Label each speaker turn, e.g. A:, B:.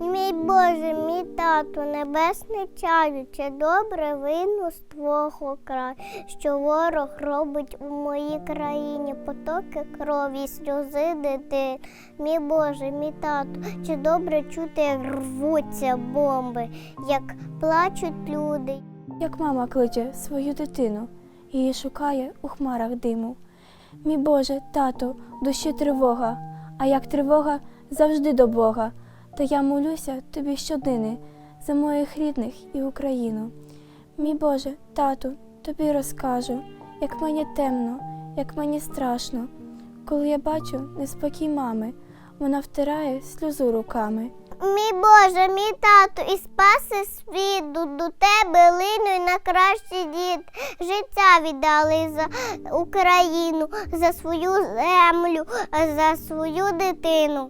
A: Мій Боже, мій тату, небесний чаю, чи добре вину з твого краю, що ворог робить у моїй країні потоки крові, сльози дитин. Мій Боже, мій тату, чи добре чути, як рвуться бомби, як плачуть люди.
B: Як мама кличе свою дитину, її шукає у хмарах диму. Мій Боже, тато, душі тривога, а як тривога завжди до Бога. Та я молюся тобі щоднини за моїх рідних і Україну. Мій Боже, тату, тобі розкажу, як мені темно, як мені страшно, коли я бачу неспокій мами, вона втирає сльозу руками.
A: Мій Боже, мій тату, і спаси світ, до, тебе линуй на кращий дід. Життя віддали за Україну, за свою землю, за свою дитину.